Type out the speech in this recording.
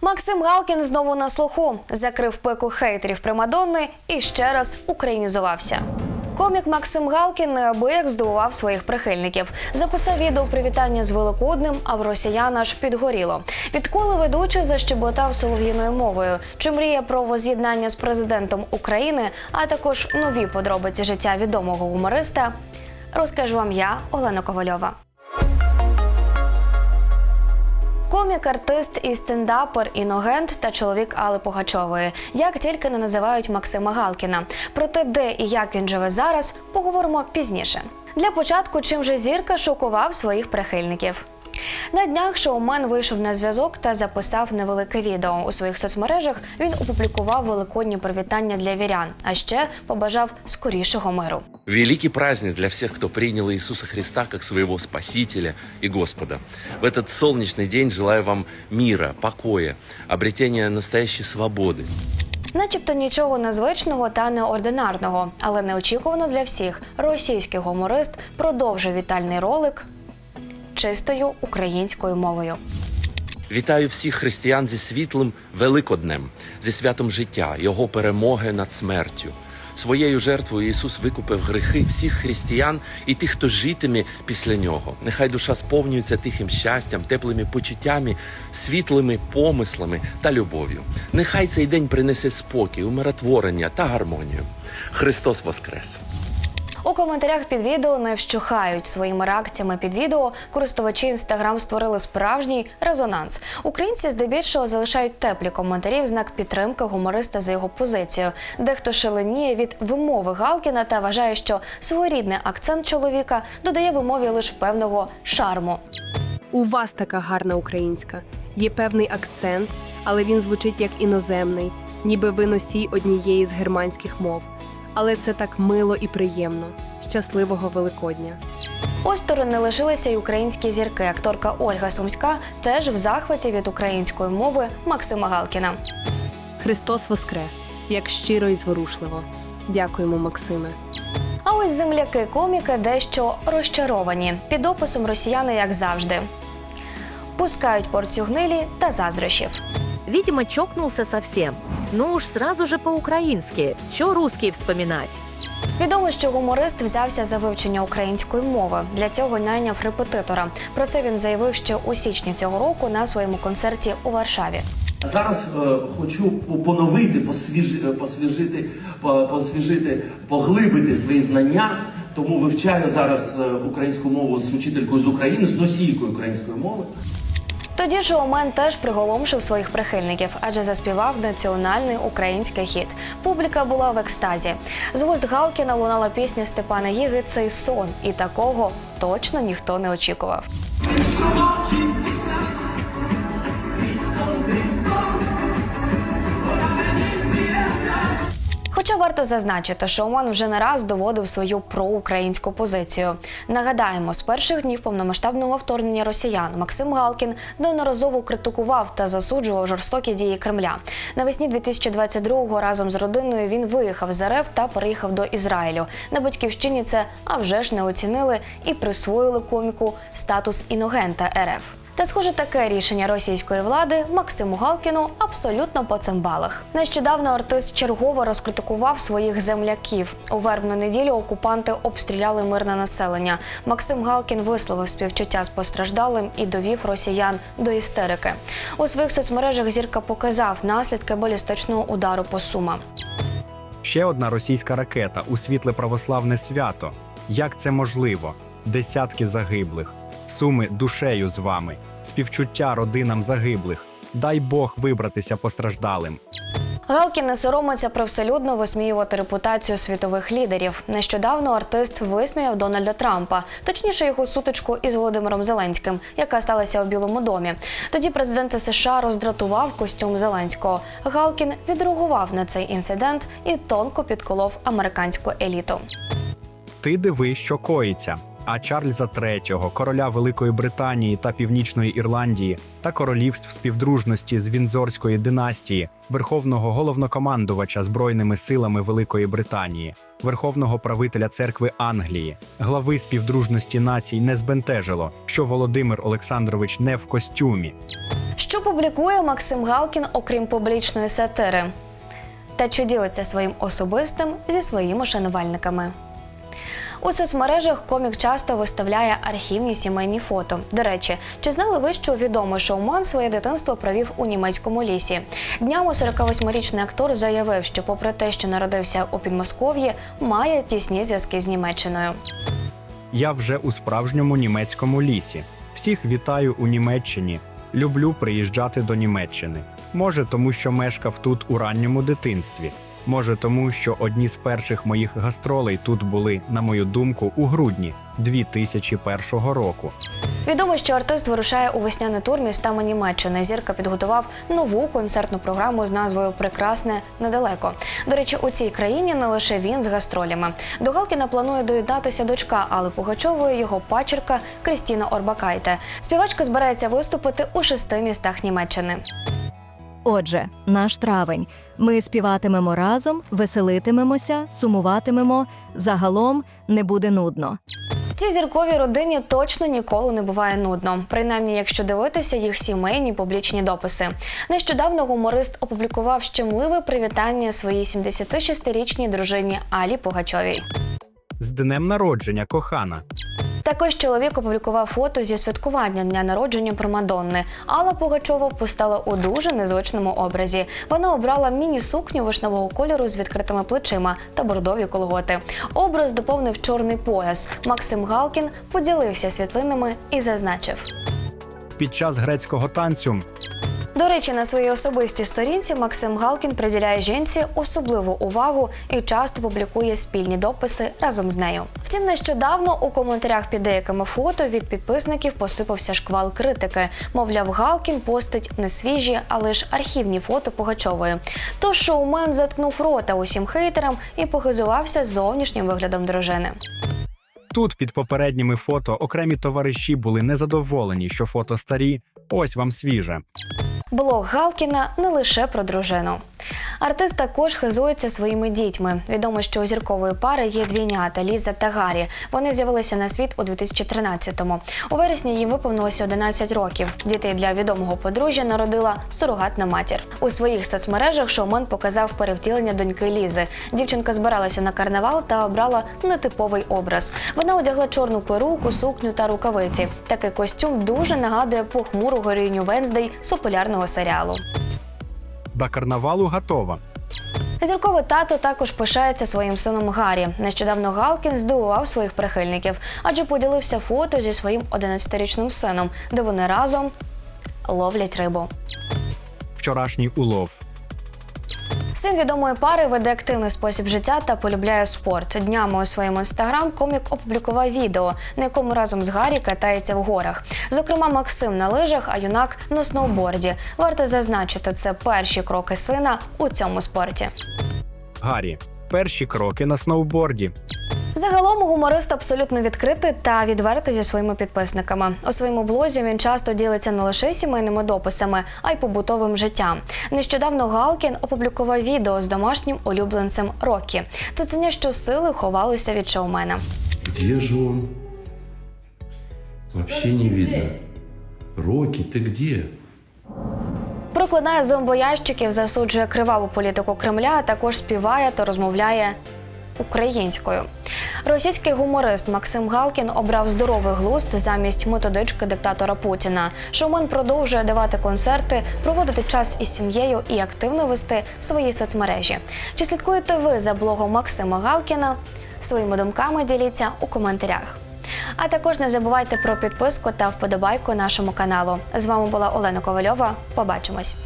Максим Галкін знову на слуху закрив пику хейтерів Примадонни і ще раз українізувався. Комік Максим Галкін неабияк здивував своїх прихильників. Записав відео привітання з Великодним, а в росіян аж підгоріло. Відколи ведучий защеботав солов'їною мовою, чи мріє про воз'єднання з президентом України, а також нові подробиці життя відомого гумориста, розкажу вам я, Олена Ковальова. Комік, артист і стендапер, іногент та чоловік Алли Пугачової. Як тільки не називають Максима Галкіна. Про те, де і як він живе зараз, поговоримо пізніше. Для початку, чим же зірка шокував своїх прихильників. На днях шоумен вийшов на зв'язок та записав невелике відео. У своїх соцмережах він опублікував великодні привітання для вірян, а ще побажав скорішого миру. Великий праздник для всех, кто принял Иисуса Христа как своего Спасителя и Господа. В этот солнечный день желаю вам мира, покоя, обретения настоящей свободы. Начебто нічого незвичного та неординарного, але неочікувано для всіх. Російський гуморист продовжив вітальний ролик чистою українською мовою. Вітаю всіх християн зі світлим Великоднем, зі святом життя, його перемоги над смертю. Своєю жертвою Ісус викупив грехи всіх християн і тих, хто житиме після нього. Нехай душа сповнюється тихим щастям, теплими почуттями, світлими помислами та любов'ю. Нехай цей день принесе спокій, умиротворення та гармонію. Христос Воскрес! У коментарях під відео не вщухають своїми реакціями під відео. Користувачі інстаграм створили справжній резонанс. Українці здебільшого залишають теплі коментарі в знак підтримки гумориста за його позицію. Дехто шаленіє від вимови Галкіна та вважає, що своєрідний акцент чоловіка додає вимові лише певного шарму. У вас така гарна українська. Є певний акцент, але він звучить як іноземний, ніби ви носій однієї з германських мов. Але це так мило і приємно. Щасливого Великодня! Осторонь не лишилися й українські зірки. Акторка Ольга Сумська теж в захваті від української мови Максима Галкіна. Христос Воскрес! Як щиро і зворушливо. Дякуємо, Максиме. А ось земляки коміки дещо розчаровані. Під описом росіяни, як завжди, пускають порцію гнилі та заздрощів. Видимо, чокнулся совсем. Ну уж сразу же по-украински. Чё русский вспоминать? Відомо, що гуморист взявся за вивчення української мови. Для цього найняв репетитора. Про це він заявив ще у січні цього року на своєму концерті у Варшаві. Зараз е, хочу поновити, посвіжи, е, посвіжити, посвіжити, поглибити свої знання. Тому вивчаю зараз е, українську мову з вчителькою з України, з носійкою української мови. Тоді шоумен теж приголомшив своїх прихильників, адже заспівав національний український хіт. Публіка була в екстазі. З вуст Галкіна лунала пісня Степана Гіги Цей сон, і такого точно ніхто не очікував. Варто зазначити, що Оман вже не раз доводив свою проукраїнську позицію. Нагадаємо, з перших днів повномасштабного вторгнення росіян Максим Галкін неодноразово критикував та засуджував жорстокі дії Кремля. Навесні 2022-го разом з родиною він виїхав з РФ та переїхав до Ізраїлю. На батьківщині це а вже ж не оцінили і присвоїли коміку статус іногента РФ. Та, схоже, таке рішення російської влади Максиму Галкіну абсолютно по цимбалах. Нещодавно артист чергово розкритикував своїх земляків. У вербну неділю окупанти обстріляли мирне населення. Максим Галкін висловив співчуття з постраждалим і довів росіян до істерики. У своїх соцмережах зірка показав наслідки балістичного удару по сумам. Ще одна російська ракета у світле православне свято. Як це можливо? Десятки загиблих. Суми душею з вами, співчуття родинам загиблих. Дай Бог вибратися постраждалим. Галкін не соромиться привселюдно висміювати репутацію світових лідерів. Нещодавно артист висміяв Дональда Трампа, точніше його сутичку із Володимиром Зеленським, яка сталася у Білому домі. Тоді президент США роздратував костюм Зеленського. Галкін відреагував на цей інцидент і тонко підколов американську еліту. Ти диви, що коїться. А Чарльза III, короля Великої Британії та Північної Ірландії та королівств співдружності з Вінзорської династії, верховного головнокомандувача збройними силами Великої Британії, верховного правителя церкви Англії, глави співдружності націй не збентежило, що Володимир Олександрович не в костюмі. Що публікує Максим Галкін, окрім публічної сатири? Та чи ділиться своїм особистим зі своїми шанувальниками? У соцмережах комік часто виставляє архівні сімейні фото. До речі, чи знали ви, що відомий шоуман своє дитинство провів у німецькому лісі? Днями 48-річний актор заявив, що, попри те, що народився у Підмосков'ї, має тісні зв'язки з Німеччиною. Я вже у справжньому німецькому лісі. Всіх вітаю у Німеччині. Люблю приїжджати до Німеччини. Може, тому що мешкав тут у ранньому дитинстві. Може, тому що одні з перших моїх гастролей тут були, на мою думку, у грудні 2001 року. Відомо, що артист вирушає у весняний тур містами Німеччини. Зірка підготував нову концертну програму з назвою Прекрасне недалеко. До речі, у цій країні не лише він з гастролями. До Галкіна планує доєднатися дочка Алли Пугачової, його пачерка Крістіна Орбакайте. Співачка збирається виступити у шести містах Німеччини. Отже, наш травень. Ми співатимемо разом, веселитимемося, сумуватимемо. Загалом не буде нудно. Цій зірковій родині точно ніколи не буває нудно, принаймні, якщо дивитися їх сімейні публічні дописи. Нещодавно гуморист опублікував щемливе привітання своїй 76-річній дружині Алі Пугачовій. З днем народження, кохана. Також чоловік опублікував фото зі святкування дня народження Примадонни. Алла Пугачова постала у дуже незвичному образі. Вона обрала міні-сукню вишневого кольору з відкритими плечима та бордові колготи. Образ доповнив чорний пояс. Максим Галкін поділився світлинами і зазначив. Під час грецького танцю До речі, на своїй особистій сторінці Максим Галкін приділяє жінці особливу увагу і часто публікує спільні дописи разом з нею. Втім, нещодавно у коментарях під деякими фото від підписників посипався шквал критики. Мовляв, Галкін постить не свіжі, а лише архівні фото Пугачової. Тож шоумен заткнув рота усім хейтерам і похизувався зовнішнім виглядом дружини. тут під попередніми фото окремі товариші були незадоволені, що фото старі. Ось вам свіже. Блог Галкіна не лише про дружину. Артист також хизується своїми дітьми. Відомо, що у зіркової пари є двійнята Ліза та Гаррі. Вони з'явилися на світ у 2013-му. У вересні їм виповнилося 11 років. Дітей для відомого подружжя народила сурогатна матір. У своїх соцмережах шоумен показав перевтілення доньки Лізи. Дівчинка збиралася на карнавал та обрала нетиповий образ. Вона одягла чорну перуку, сукню та рукавиці. Такий костюм дуже нагадує похмуру героїню Венздей з популярного серіалу. До карнавалу готова. Зірковий тато також пишається своїм сином Гаррі. Нещодавно Галкін здивував своїх прихильників, адже поділився фото зі своїм 11-річним сином, де вони разом ловлять рибу. Вчорашній улов. Син відомої пари веде активний спосіб життя та полюбляє спорт. Днями у своєму інстаграм комік опублікував відео, на якому разом з Гаррі катається в горах. Зокрема, Максим на лижах, а юнак на сноуборді. Варто зазначити, це перші кроки сина у цьому спорті. Гаррі. Перші кроки на сноуборді. Загалом гуморист абсолютно відкритий та відвертий зі своїми підписниками. У своєму блозі він часто ділиться не лише сімейними дописами, а й побутовим життям. Нещодавно Галкін опублікував відео з домашнім улюбленцем Рокі. Цуценя щосили ховалося від шоумена. Где же он? Вообще не видно. Рокки, ты где? Проклинає зомбоящиків, засуджує криваву політику Кремля, а також співає та розмовляє українською. Російський гуморист Максим Галкін обрав здоровий глузд замість методички диктатора Путіна. Шоумен продовжує давати концерти, проводити час із сім'єю і активно вести свої соцмережі. Чи слідкуєте ви за блогом Максима Галкіна? Своїми думками діліться у коментарях. А також не забувайте про підписку та вподобайку нашому каналу. З вами була Олена Ковальова. Побачимось.